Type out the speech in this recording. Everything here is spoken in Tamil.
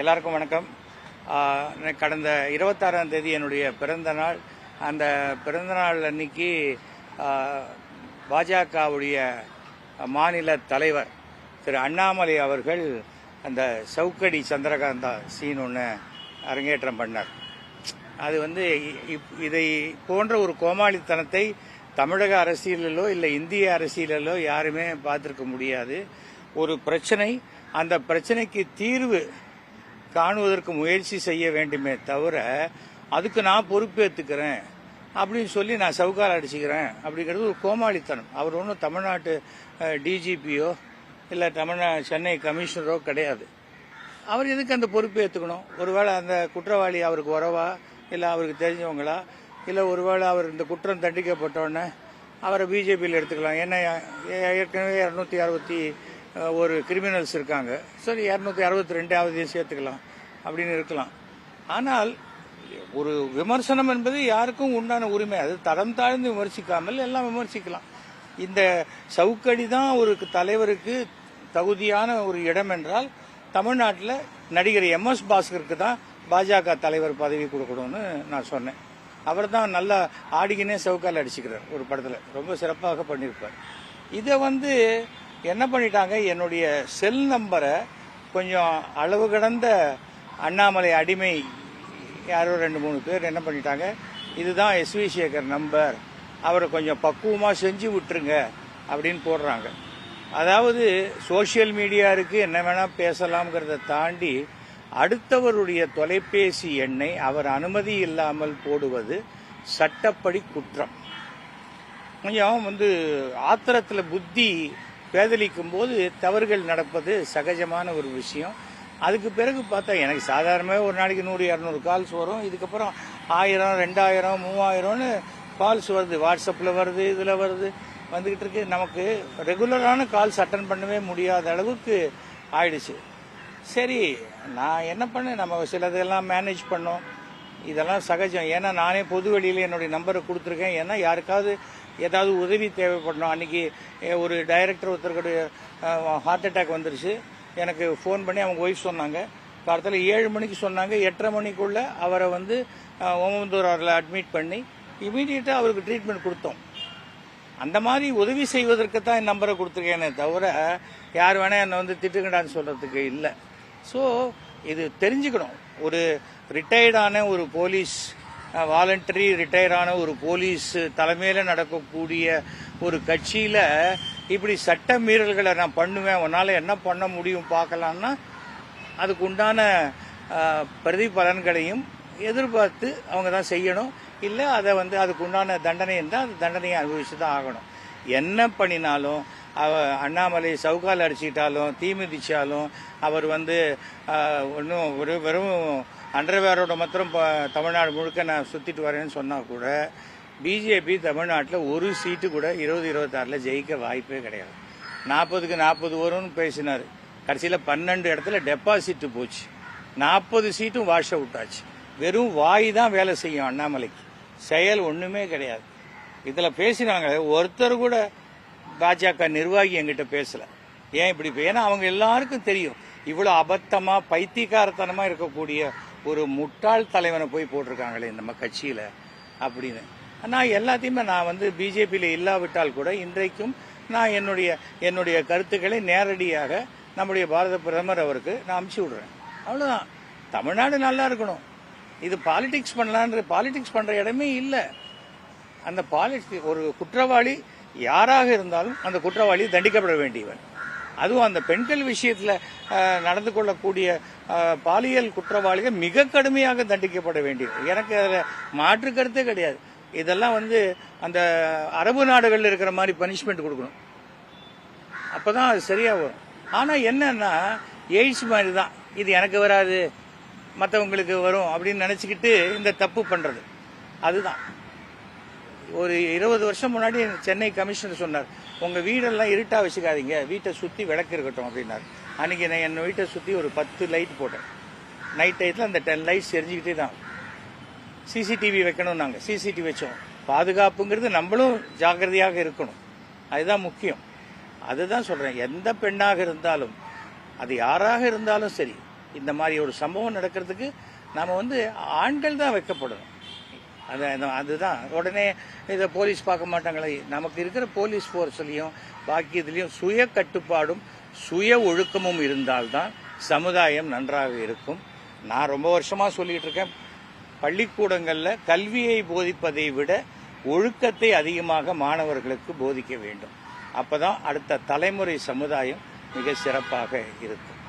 எல்லாருக்கும் வணக்கம். கடந்த இருபத்தாறாம் தேதி என்னுடைய பிறந்த நாள். அந்த பிறந்த நாள் அன்னைக்கு பாஜகவுடைய மாநில தலைவர் திரு அண்ணாமலை அவர்கள் அந்த சவுக்கடி சந்திரகாந்தா சீன் ஒன்று அரங்கேற்றம் பண்ணார். அது வந்து இப்- இதை போன்ற ஒரு கோமாளித்தனத்தை தமிழக அரசியலிலோ இல்லை இந்திய அரசியலிலோ யாருமே பார்த்துருக்க முடியாது. ஒரு பிரச்சனை அந்த பிரச்சனைக்கு தீர்வு காணுவதற்கு முயற்சி செய்ய வேண்டுமே தவிர அதுக்கு நான் பொறுப்பேற்றுக்கிறேன் அப்படின்னு சொல்லி நான் சவுக்கால் அடிச்சுக்கிறேன். அப்படிங்கிறது ஒரு கோமாளித்தனம். அவர் ஒன்றும் தமிழ்நாட்டு டிஜிபியோ இல்லை தமிழ்நா சென்னை கமிஷனரோ கிடையாது. அவர் எதுக்கு அந்த பொறுப்பு ஏற்றுக்கணும் ஒருவேளை அந்த குற்றவாளி அவருக்கு உறவா? இல்லை அவருக்கு தெரிஞ்சவங்களா? இல்லை ஒருவேளை அவர் இந்த குற்றம் தண்டிக்கப்பட்டோடனே அவரை பிஜேபியில் எடுத்துக்கலாம். என்ன ஏ- ஏற்கனவே இரநூத்தி அறுபத்தி ஒரு கிரிமினல்ஸ் இருக்காங்க. சரி இரநூத்தி அறுபத்தி ரெண்டாவதையும் சேர்த்துக்கலாம் அப்படின்னு இருக்கலாம். ஆனால் ஒரு விமர்சனம் என்பது யாருக்கும் உண்டான உரிமை. அது தரம் தாழ்ந்து விமர்சிக்காமல் எல்லாம் விமர்சிக்கலாம். இந்த சவுக்கடி தான் ஒரு தலைவருக்கு தகுதியான ஒரு இடம் என்றால் தமிழ்நாட்டில் நடிகர் எம் எஸ் பாஸ்கருக்கு தான் பாஜக தலைவர் பதவி கொடுக்கணும்னு நான் சொன்னேன். அவர் தான் நல்லா ஆடிக்கினே சவுக்கால் அடிச்சுக்கிறார் ஒரு படத்தில். ரொம்ப சிறப்பாக பண்ணியிருப்பார். இதை வந்து என்ன பண்ணிட்டாங்க? என்னுடைய செல் நம்பரை கொஞ்சம் அளவு கடந்த அண்ணாமலை அடிமை யாரோ ரெண்டு மூணு பேர் என்ன பண்ணிட்டாங்க? இதுதான் எஸ்வி சேகர் நம்பர் அவரை கொஞ்சம் பக்குவமாக செஞ்சு விட்டுருங்க அப்படின்னு போடுறாங்க. அதாவது சோஷியல் மீடியா இருக்கு என்ன வேணால் பேசலாம்ங்கிறத தாண்டி அடுத்தவருடைய தொலைபேசி எண்ணை அவர் அனுமதி இல்லாமல் போடுவது சட்டப்படி குற்றம். கொஞ்சம் வந்து ஆத்திரத்தில் புத்தி பேதலிக்கும் போது தவறுகள் நடப்பது சகஜமான ஒரு விஷயம். அதுக்கு பிறகு பார்த்தா எனக்கு சாதாரணமாக ஒரு நாளைக்கு நூறு இரநூறு கால்ஸ் வரும். இதுக்கப்புறம் ஆயிரம் ரெண்டாயிரம் மூவாயிரம்னு கால்ஸ் வருது. வாட்ஸ்அப்பில் வருது இதில் வருது. வந்துக்கிட்டு இருக்கு. நமக்கு ரெகுலரான கால்ஸ் அட்டன் பண்ணவே முடியாத அளவுக்கு ஆயிடுச்சு. சரி நான் என்ன பண்ணேன்? நம்ம சிலதெல்லாம் மேனேஜ் பண்ணோம். இதெல்லாம் சகஜம். ஏன்னா நானே பொது வெளியில் என்னுடைய நம்பரை கொடுத்துருக்கேன். ஏன்னா யாருக்காவது ஏதாவது உதவி தேவைப்படணும். அன்னைக்கு ஒரு டைரக்டர் ஒருத்தருடைய ஹார்ட் அட்டாக் வந்துருச்சு. எனக்கு ஃபோன் பண்ணி அவங்க ஒய்ஃப் சொன்னாங்க. காலத்தில் ஏழு மணிக்கு சொன்னாங்க. எட்டரை மணிக்குள்ள அவரை வந்து ஓமந்தூரில் அட்மிட் பண்ணி இமீடியட்டாக அவருக்கு ட்ரீட்மெண்ட் கொடுத்தோம். அந்த மாதிரி உதவி செய்வதற்கு தான் என் நம்பரை கொடுத்துருக்கேனே தவிர யார் வேணால் என்னை வந்து திட்டுக்கண்டான்னு சொல்கிறதுக்கு இல்லை. ஸோ இது தெரிஞ்சுக்கணும். ஒரு ரிட்டையர்டான ஒரு போலீஸ் வாலண்டரி ரிட்டையர் ஆன ஒரு போலீஸ் தலைமையில் நடக்கக்கூடிய ஒரு கட்சியில் இப்படி சட்ட மீறல்களை நான் பண்ணுவேன் உன்னால் என்ன பண்ண முடியும் பார்க்கலான்னா அதுக்கு உண்டான பிரதிபலன்களையும் எதிர்பார்த்து அவங்க தான் செய்யணும். இல்லை அதை வந்து அதுக்கு உண்டான தண்டனை இருந்தால் அந்த தண்டனையை அனுபவிச்சு தான் ஆகணும். என்ன பண்ணினாலும் அவ அண்ணாமலை சவுக்கால் அடிச்சிட்டாலும் தீ மிதிச்சாலும் அவர் வந்து ஒன்றும் ஒரு வெறும் அண்டர்வேரோட மாத்திரம் ப- தமிழ்நாடு முழுக்க நான் சுற்றிட்டு வரேன்னு சொன்னால் கூட பிஜேபி தமிழ்நாட்டில் ஒரு சீட்டு கூட இருபது இருபத்தாறில் ஜெயிக்க வாய்ப்பே கிடையாது. நாற்பதுக்கு நாற்பது வரும்னு பேசினார். கடைசியில் பன்னெண்டு இடத்துல டெபாசிட் போச்சு. நாற்பது சீட்டும் வாஷ் அவுட் ஆச்சு. வெறும் வாய் தான் வேலை செய்யும் அண்ணாமலைக்கு. செயல் ஒன்றுமே கிடையாது. இதில் பேசினாங்க. ஒருத்தர் கூட பாஜக நிர்வாகி என்கிட்ட பேசலை. ஏன் இப்படி ஏன்னா அவங்க எல்லாருக்கும் தெரியும். இவ்வளோ அபத்தமா பைத்தியக்காரத்தனமா இருக்கக்கூடிய ஒரு முட்டாள் தலைவனை போய் போட்டிருக்காங்களே நம்ம கட்சியில அப்படின்னு. நான் எல்லாத்தையுமே நான் வந்து பிஜேபியில் இல்லாவிட்டால் கூட இன்றைக்கும் நான் என்னுடைய என்னுடைய கருத்துக்களை நேரடியாக நம்முடைய பாரத பிரதமர் அவருக்கு நான் அமுச்சு விடுறேன். அவ்வளவுதான். தமிழ்நாடு நல்லா இருக்கணும். இது பாலிடிக்ஸ் பண்ணலான்ற பாலிடிக்ஸ் பண்ற இடமே இல்லை. அந்த பாலிடிக்ஸ் ஒரு குற்றவாளி யாராக இருந்தாலும் அந்த குற்றவாளி தண்டிக்கப்பட வேண்டியவன். அதுவும் அந்த பெண்கள் விஷயத்தில் நடந்து கொள்ளக்கூடிய பாலியல் குற்றவாளிகள் மிக கடுமையாக தண்டிக்கப்பட வேண்டியது எனக்கு அதில் மாற்று கருத்தே கிடையாது. இதெல்லாம் வந்து அந்த அரபு நாடுகளில் இருக்கிற மாதிரி பனிஷ்மெண்ட் கொடுக்கணும். அப்பதான் அது சரியாகும் வரும். ஆனா என்னன்னா எய்ட்ஸ் மாதிரி தான். இது எனக்கு வராது மற்றவங்களுக்கு வரும் அப்படின்னு நினச்சிக்கிட்டு இந்த தப்பு பண்ணுறது அதுதான். ஒரு இருபது வருஷம் முன்னாடி சென்னை கமிஷனர் சொன்னார் உங்கள் வீடெல்லாம் இருட்டாக வச்சுக்காதீங்க வீட்டை சுற்றி விளக்கு இருக்கட்டும் அப்படின்னார். அன்றைக்கி நான் என் வீட்டை சுற்றி ஒரு பத்து லைட் போட்டேன். நைட் டயத்தில் அந்த டென் லைட்ஸ் எரிஞ்சுக்கிட்டே தான். சிசிடிவி வைக்கணும் நாங்கள் சிசிடிவி வச்சோம். பாதுகாப்புங்கிறது நம்மளும் ஜாக்கிரதையாக இருக்கணும். அதுதான் முக்கியம். அதுதான் சொல்கிறேன் எந்த பெண்ணாக இருந்தாலும் அது யாராக இருந்தாலும் சரி இந்த மாதிரி ஒரு சம்பவம் நடக்கிறதுக்கு நாம் வந்து ஆண்கள் தான் வைக்கப்படணும். அந்த அதுதான். உடனே இதை போலீஸ் பார்க்க மாட்டாங்களே. நமக்கு இருக்கிற போலீஸ் ஃபோர்ஸ்லையும் பாக்கி இதுலேயும் சுய கட்டுப்பாடும் சுய ஒழுக்கமும் இருந்தால்தான் சமுதாயம் நன்றாக இருக்கும். நான் ரொம்ப வருஷமாக சொல்லிகிட்டு இருக்கேன். பள்ளிக்கூடங்களில் கல்வியை போதிப்பதை விட ஒழுக்கத்தை அதிகமாக மாணவர்களுக்கு போதிக்க வேண்டும். அப்பதான் அடுத்த தலைமுறை சமுதாயம் மிக சிறப்பாக இருக்கும்.